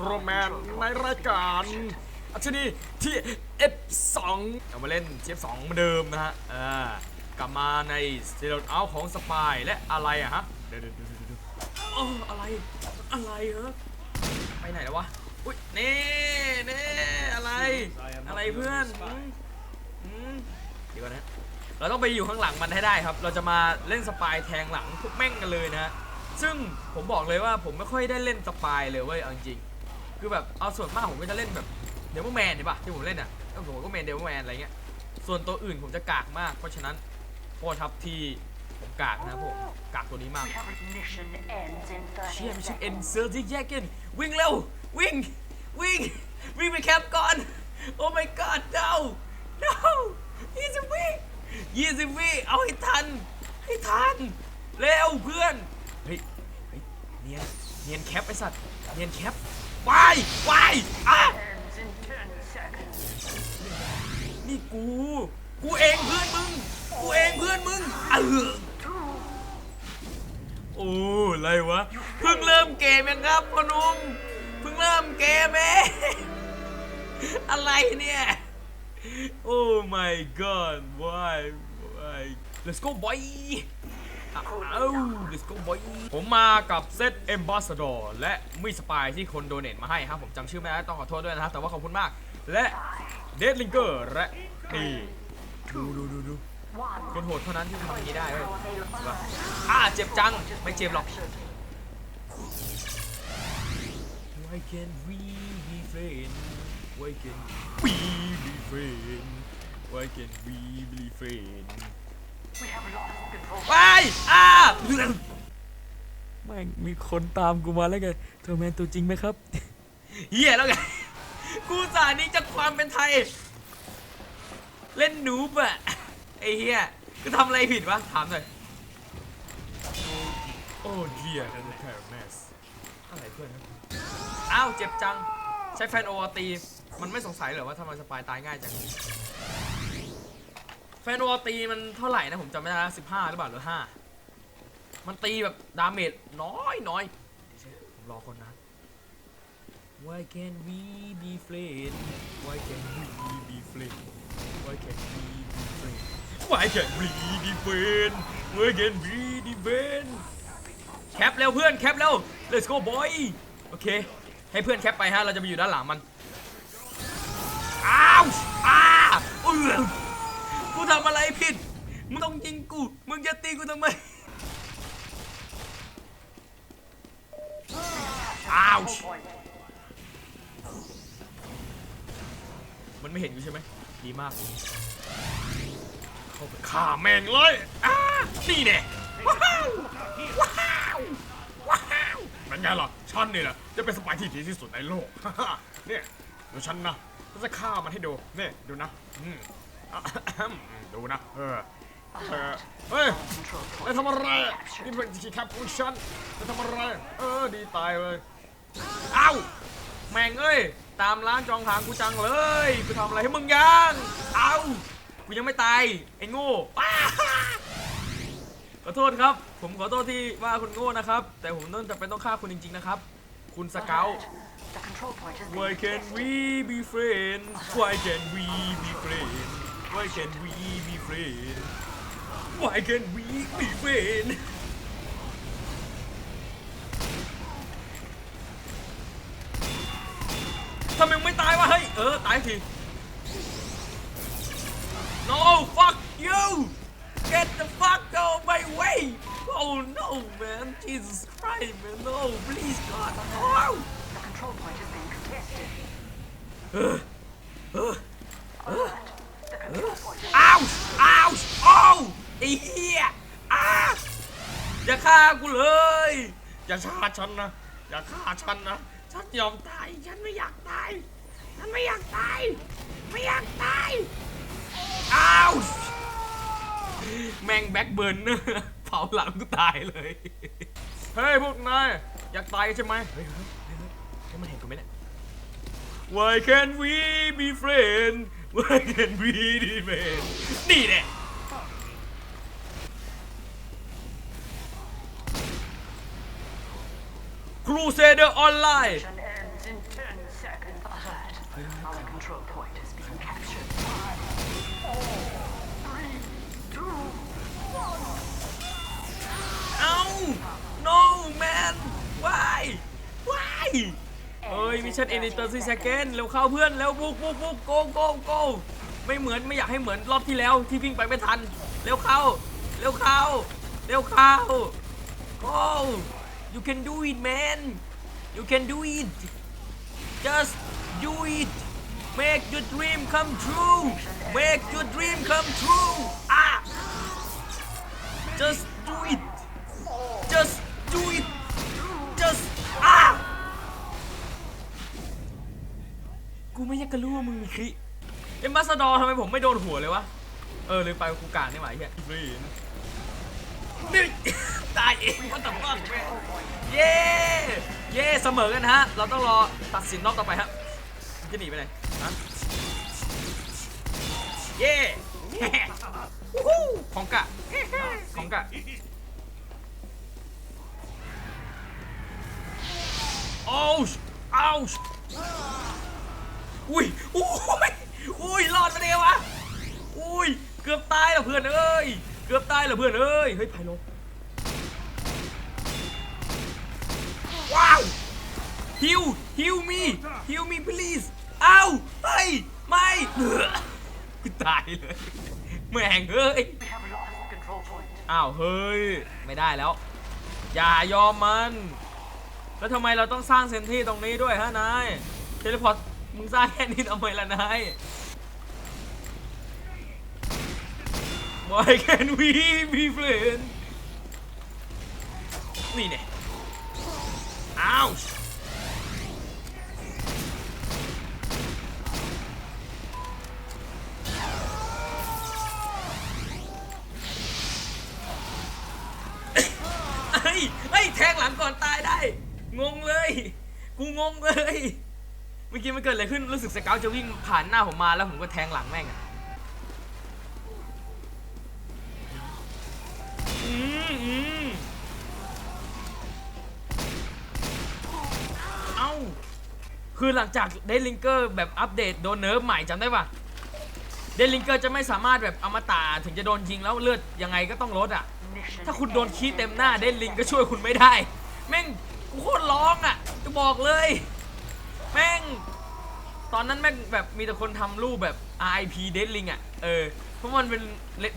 ทรแมนในรายการอัชนีที่ F2 เอามาเล่นเทียบ2เหมือนเดิมนะฮะอ่ากลับมาในสเตลล์เอาของสปายและอะไรอะฮะเดี๋ยวเดี๋ยวเดี๋ยวเดี๋ยวโอ้อะไรอะไรเหรอไปไหนแล้ววะอุ้ยนี่นี่อะไรอะไรเพื่อนอืมอืมเดี๋ยวก่อนะเราต้องไปอยู่ข้างหลังมันให้ได้ครับ เราจะมาเล่นสปายแทงหลังพวกแม่งกันเลยนะฮะซึ่งผมบอกเลยว่าผมไม่ค่อยได้เล่นสปายเลยเว้ยจริง คือแบบเอาส่วนมากผมก็จะเล่นแบบเดวแมนเห็นปะที่ผมเล่นอะเออผมก็เมนเดวแมนอะไรเงี้ยส่วนตัวอื่นผมจะกากมาก เพราะฉะนั้นโทษครับที่ผมกากนะผมกากตัวนี้มากเชี่ยมิชชั่น seconds. เอ็นเซอร์ที่แยกกันวิ่งเร็ววิ่งวิ่งวิ่งไปแคปก่อน โอ้ my god no no ยี่สิบวิยี่สิบวิเอาให้ทัน ให้ทัน เร็วเพื่อน เฮ้ยเฮ้ยเนียนเนียนแคปไอสัตว์เนียนแคป วายวายอะ Ends in 10 seconds. นี่กู กูเองเพื่อนมึง กูเองเพื่อนมึงเออโอ้อะไรวะ เพิ่งเริ่มเกมเองครับพอหนุ่มเพิ่งเริ่มเกมเองอะไรเนี่ย โอ้ my god why why let's go boy เอา let's go boy ผมมากับเซต Ambassador และมีสปายที่คนโดเนทมาให้ครับ ผมจำชื่อไม่ได้ต้องขอโทษด้วยนะครับ แต่ว่าขอบคุณมาก และเดดลิงเกอร์และนี่ดูดูดูดูคนโหดเท่านั้นที่ทำอย่างนี้ได้เว้ย Available. ว่าอ่าเจ็บจัง ไม่เจ็บหรอก Why can't we be friends Why can't we be friends Why can't we be friends ไปอ่าแม่งมีคนตามกูมาแล้วไงเธอแมนตัวจริงไหมครับเฮียแล้วไงกูสานี้จากความเป็นไทย เล่นหนูบอะไอ้เฮียกูทำอะไรผิดวะถามหน่อยโอ้เดียนั่นแหละแมสอะไรเพื่อนครับอ้าวเจ็บจัง ใช้แฟนโอวตี มันไม่สงสัยเหรอว่าทำไมสปายตายง่ายจัง แฟนโอวตีมันเท่าไหร่นะผมจำไม่ได้สิบห้าหรือเปล่าหรือห้ามันตีแบบดาเมจน้อยน้อยผมรอคนนะ Why can we be friends Why can't we be friends Why can't we be friends Why can't we be friends Why can't we be friends แคปเร็วเพื่อนแคปเร็ว let's go boy โอเค ให้เพื่อนแคปไปฮะเราจะไปอยู่ด้านหลังมันอ้าวอ้าเออ ทำอะไรผิด มึงต้องยิงกู มึงจะตีกูทำไม อ้าว มันไม่เห็นกูใช่ไหม ดีมาก เข้าไปฆ่าแม่งเลยอ้านี่แน่ว้าวว้าวว้าวเป็นไงล่ะฉันนี่แหละจะเป็นสปายที่ดีที่สุดในโลก เนี่ยดูฉันนะฉันจะฆ่ามันให้ดูเนี่ยดูนะอืมอะอืม ดูนะ เออ เออเฮ้ย Control ไป point. ทำอะไรนี่เป็นที่ครับของฉันไปทำอะไร เออ ดีตายเลยเอ้าแม่งเอ้ย ตามร้านจองหางกูจังเลย กูทำอะไรให้มึงยังเอ้ากูยังไม่ตาย ไอ้โง่อ้าขอโทษครับ ผมขอโทษที่ว่าคุณโง่นะครับ แต่ผมต้องจะเป็นต้องฆ่าคุณจริง ๆ นะครับ คุณสเกล The control point has been Why can't we be friends Why can't we be friends Why can't we be friends Why can't we be friends ทำไมมึงไม่ตายวะเฮ้ยเออตายที No fuck you Get the fuck out of my way Oh no man Jesus Christ man no please God oh The control point has been contested. เอ กูเลย อย่าฆ่าฉันนะ อย่าฆ่าฉันนะ ฉันยอมตาย ฉันไม่อยากตาย ฉันไม่อยากตาย ไม่อยากตายอ้าวแมงแบ็คเบิร์นเผาหลังกูตายเลย เฮ้ยพวกนายอยากตายใช่ไหมเฮ้ยเฮ้ยเฮ้ยเฮ้ยให้มันเห็นกูไหมเนี่ย Why can't we be friends Why can't we be friends นี่แหละ เซเดอร์ออนไลน์ เอ้า no man why เอ้ยมิชชั่นเอ็นดิเตอร์ซีเซเกนเร็วเข้าเพื่อนเร็วบุกบุกบุกโกโกโกไม่เหมือนไม่อยากให้เหมือนรอบที่แล้วที่วิ่งไปไม่ทัน เร็วเข้า เร็วเข้า เร็วเข้าโก you can do it man you can do it just do it make your dream come true make your dream come true ah just do it just do it just ah กูไม่อยากจะรู้ว่ามึงมีคลิเอ็มบัสดอทำไมผมไม่โดนหัวเลยวะ เออลืมไปกูการนี่หว่าไอ้เฮียฟรีนนี่ตายเองว่าแต่ว่า เย้เย้เสมอกันฮะ เราต้องรอตัดสินรอบต่อไปฮะมึงจะหนีไปไหนฮะเย้วู้ฮู้ของกะของกะโอ้ชโอ้ชอุ้ยอุ้ยอุ้ยรอดมาเดียววะอุ้ยเกือบตายแล้วเพื่อนเอ้ยเกือบตายแล้วเพื่อนเอ้ยเฮ้ยไพโลว้าว ฮิวฮิวมีฮิวมี please เอ้าเฮ้ยไม่กูตายเลยแม่งเอ้ยอ้าวเฮ้ยไม่ได้แล้ว อย่ายอมมัน แล้วทำไมเราต้องสร้างเซนที่ตรงนี้ด้วยฮะนายเทเลพอร์ตมึงสร้างแค่นี้ทำไมล่ะนาย Why can we be friends นี่เนี่ยอ้าว เฮ้ยเฮ้ยแทงหลังก่อนตายได้ งงเลย กู งงเลย เมื่อกี้มันเกิดอะไรขึ้น รู้สึกสเกลจะวิ่งผ่านหน้าผมมาแล้วผมก็แทงหลังแม่งอะอืมอืมเอ้า คือหลังจากเดลิงเกอร์แบบอัปเดตโดนเนิร์ฟใหม่จำได้ปะเดลิงเกอร์จะไม่สามารถแบบอมตะถึงจะโดนยิงแล้วเลือดยังไงก็ต้องลดอะ ถ้าคุณโดนขี้เต็มหน้าเดนลิงก็ช่วยคุณไม่ได้ แม่งกูโคตรร้องอะ จะบอกเลย แม่ง ตอนนั้นแม่งแบบมีแต่คนทำรูปแบบ RIP เดนลิงอะ เออ เพราะมันเป็น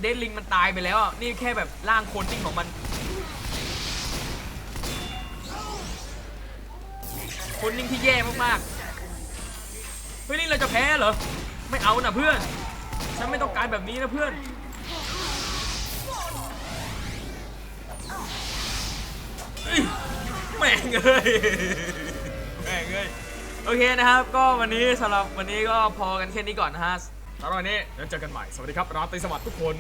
เดนลิงมันตายไปแล้วอะ นี่แค่แบบร่างโคนติ้งของมันคนนิ่งที่แย่มากๆ เฮ้ยนี่เราจะแพ้เหรอ ไม่เอานะเพื่อน ฉันไม่ต้องการแบบนี้นะเพื่อนเอ้ยแม่เอ้ยแม่งเอ้ย โอเคนะครับ ก็วันนี้สำหรับวันนี้ก็พอกันแค่นี้ก่อนนะฮะสำหรับวันนี้แล้วเจอกันใหม่ สวัสดีครับราตรีสวัสดิ์ทุกคน